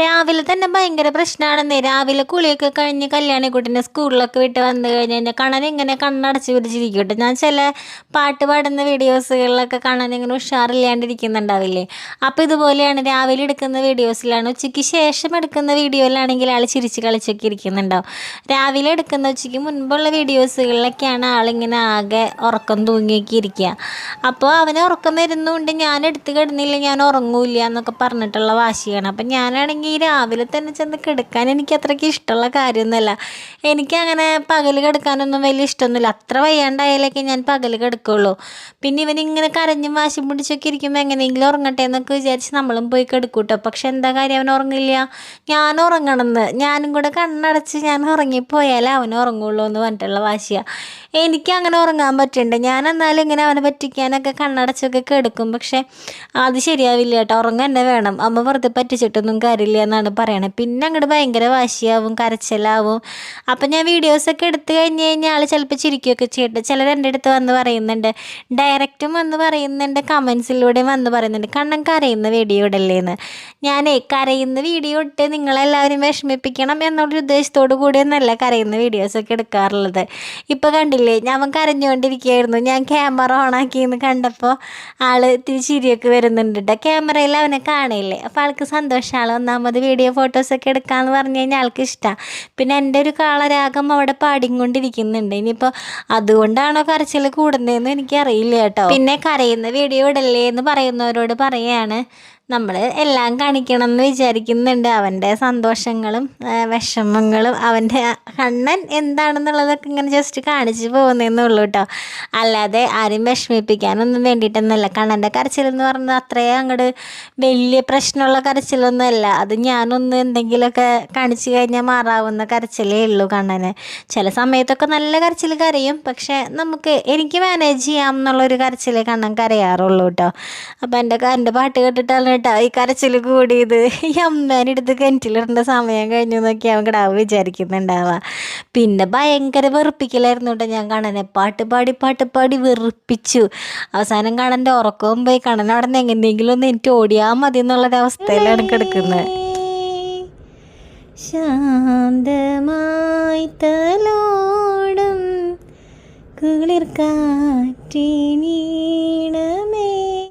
രാവിലെ തന്നെ ഭയങ്കര പ്രശ്നമാണെന്നേ. രാവിലെ കുളിയൊക്കെ കഴിഞ്ഞ് കല്യാണിക്കുട്ടിനെ സ്കൂളിലൊക്കെ വിട്ട് വന്നു കഴിഞ്ഞ് കഴിഞ്ഞാൽ കണ്ണൻ ഇങ്ങനെ കണ്ണടച്ച് പിടിച്ചിരിക്കും കേട്ടോ ഞാൻ ചില പാട്ട് പാടുന്ന വീഡിയോസുകളിലൊക്കെ കണനിങ്ങനെ ഉഷാറില്ലാണ്ടിരിക്കുന്നുണ്ടാവില്ലേ? അപ്പോൾ ഇതുപോലെയാണ് രാവിലെ എടുക്കുന്ന വീഡിയോസിലാണ് ഉച്ചയ്ക്ക് ശേഷം എടുക്കുന്ന വീഡിയോയിലാണെങ്കിൽ ആൾ ചിരിച്ച് കളിച്ചൊക്കെ ഇരിക്കുന്നുണ്ടാവും. രാവിലെ എടുക്കുന്ന ഉച്ചയ്ക്ക് മുൻപുള്ള വീഡിയോസുകളിലൊക്കെയാണ് ആളിങ്ങനെ ആകെ ഉറക്കം തൂങ്ങിയൊക്കെ ഇരിക്കുക. അപ്പോൾ അവനെ ഉറക്കം വരുന്നതുകൊണ്ട് ഞാൻ എടുത്ത് കിടന്നില്ല ഞാൻ ഉറങ്ങൂല്ല എന്നൊക്കെ പറഞ്ഞിട്ടുള്ള വാശിയാണ്. അപ്പം ഞാനാണെങ്കിൽ ഈ രാവിലെ തന്നെ ചെന്ന് കിടക്കാൻ എനിക്ക് അത്രയ്ക്ക് ഇഷ്ടമുള്ള കാര്യമൊന്നുമല്ല. എനിക്കങ്ങനെ പകൽ കിടക്കാനൊന്നും വലിയ ഇഷ്ടമൊന്നുമില്ല. അത്ര വയ്യാണ്ടായാലൊക്കെ ഞാൻ പകൽ കിടക്കുള്ളൂ. പിന്നെ ഇവൻ ഇങ്ങനെ കരഞ്ഞും വാശി പിടിച്ചൊക്കെ ഇരിക്കുമ്പോൾ എങ്ങനെയെങ്കിലും ഉറങ്ങട്ടെ എന്നൊക്കെ വിചാരിച്ച് നമ്മളും പോയി കിടക്കൂട്ടോ പക്ഷെ എന്താ കാര്യം അവൻ ഉറങ്ങില്ല? ഞാൻ ഉറങ്ങണമെന്ന് ഞാനും കൂടെ കണ്ണടച്ച് ഞാൻ ഉറങ്ങിപ്പോയാലേ അവൻ ഉറങ്ങുള്ളൂ എന്ന് പറഞ്ഞിട്ടുള്ള വാശിയാണ് എനിക്ക് അങ്ങനെ ഉറങ്ങാൻ പറ്റുന്നുണ്ട് ഞാൻ എന്നാലും ഇങ്ങനെ അവനെ പറ്റിക്കാനൊക്കെ കണ്ണടച്ചൊക്കെ കിടക്കും. പക്ഷെ അത് ശരിയാവില്ല കേട്ടോ ഉറങ്ങാൻ തന്നെ വേണം. അമ്മ വെറുതെ പറ്റിച്ചിട്ടൊന്നും കാര്യമില്ല. എന്നാണ് പറയണത് പിന്നെ അങ്ങോട്ട് ഭയങ്കര വാശിയാവും കരച്ചിലാവും. അപ്പം ഞാൻ വീഡിയോസൊക്കെ എടുത്തു കഴിഞ്ഞ് കഴിഞ്ഞാൽ ആൾ ചിലപ്പോൾ ചിരിക്കുകയൊക്കെ ചെയ്യട്ടെ ചിലർ എന്റെ അടുത്ത് വന്ന് പറയുന്നുണ്ട് ഡയറക്റ്റും വന്ന് പറയുന്നുണ്ട് കമൻസിലൂടെയും വന്ന് പറയുന്നുണ്ട്. കണ്ണൻ കരയുന്ന വീഡിയോ ഇടല്ലേന്ന്. ഞാനേ കരയുന്ന വീഡിയോ ഇട്ട് നിങ്ങളെല്ലാവരും വിഷമിപ്പിക്കണം എന്നുള്ളൊരു ഉദ്ദേശത്തോടു കൂടിയൊന്നല്ല കരയുന്ന വീഡിയോസൊക്കെ എടുക്കാറുള്ളത്. ഇപ്പോൾ കണ്ടില്ലേ ഞാൻ അവൻ കരഞ്ഞുകൊണ്ടിരിക്കുകയായിരുന്നു ഞാൻ ക്യാമറ ഓൺ ഓണാക്കിയെന്ന് കണ്ടപ്പോൾ ആൾ ഇത്തിരി ചിരിയൊക്കെ വരുന്നുണ്ട് കേട്ടോ ക്യാമറയിൽ അവനെ കാണില്ലേ അപ്പോൾ ആൾക്ക് സന്തോഷമാണ് ആൾ ഒന്നാമത് വീഡിയോ ഫോട്ടോസൊക്കെ എടുക്കാമെന്ന് പറഞ്ഞു കഴിഞ്ഞാൽ ആൾക്ക് ഇഷ്ടമാണ് പിന്നെ എന്റെ ഒരു കാളരാഗം അവിടെ പാടിക്കൊണ്ടിരിക്കുന്നുണ്ട്. ഇനിയിപ്പോൾ അതുകൊണ്ടാണോ കരച്ചിൽ കൂടുന്നതെന്ന് എനിക്കറിയില്ല കേട്ടോ. പിന്നെ കരയുന്ന വീഡിയോ ഇടല്ലേ എന്ന് പറയുന്നവരോട് പറയാണ്. നമ്മൾ എല്ലാം കാണിക്കണം എന്ന് വിചാരിക്കുന്നുണ്ട്. അവന്റെ സന്തോഷങ്ങളും വിഷമങ്ങളും അവന്റെ കണ്ണൻ എന്താണെന്നുള്ളതൊക്കെ ഇങ്ങനെ ജസ്റ്റ് കാണിച്ച് പോകുന്നതെന്നേ ഉള്ളൂ കേട്ടോ അല്ലാതെ ആരും വിഷമിപ്പിക്കാനൊന്നും വേണ്ടിയിട്ടൊന്നുമല്ല. കണ്ണന്റെ കരച്ചിലെന്ന് പറഞ്ഞാൽ അത്രയും അങ്ങോട്ട് വലിയ പ്രശ്നമുള്ള കരച്ചിലൊന്നുമല്ല. അത് ഞാനൊന്ന് എന്തെങ്കിലുമൊക്കെ കാണിച്ചു കഴിഞ്ഞാൽ മാറാവുന്ന കരച്ചിലേ ഉള്ളൂ കണ്ണന്. ചില സമയത്തൊക്കെ നല്ല കരച്ചിൽ കരയും. പക്ഷേ നമുക്ക് എനിക്ക് മാനേജ് ചെയ്യാം എന്നുള്ളൊരു കരച്ചിലേ കണ്ണൻ കരയാറുള്ളൂ കേട്ടോ അപ്പം എന്റെ എന്റെ പാട്ട് കേട്ടിട്ടാണ് കേട്ടോ ഈ കരച്ചിൽ കൂടിയത്. ഈ അമ്മേനെ എടുത്ത് കിണറ്റിലിടേണ്ട സമയം കഴിഞ്ഞു എന്നൊക്കെ അവൻ കിടാവ് വിചാരിക്കുന്നുണ്ടാവുക. പിന്നെ ഭയങ്കര വെറുപ്പിക്കലായിരുന്നു കേട്ടോ ഞാൻ കണ്ണനെ. പാട്ട് പാടി പാട്ട് പാടി വെറുപ്പിച്ചു. അവസാനം കണ്ണന്റെ ഉറക്കവും പോയി. കണ്ണൻ അവിടെ നിന്ന് എങ്ങനെയെങ്കിലും ഒന്ന് എനിക്ക് ഓടിയാൽ മതി എന്നുള്ളൊരു അവസ്ഥയിലാണ് കിടക്കുന്നത്. ശാന്തമായി തലോടും കുളിർ കാറ്റിനീ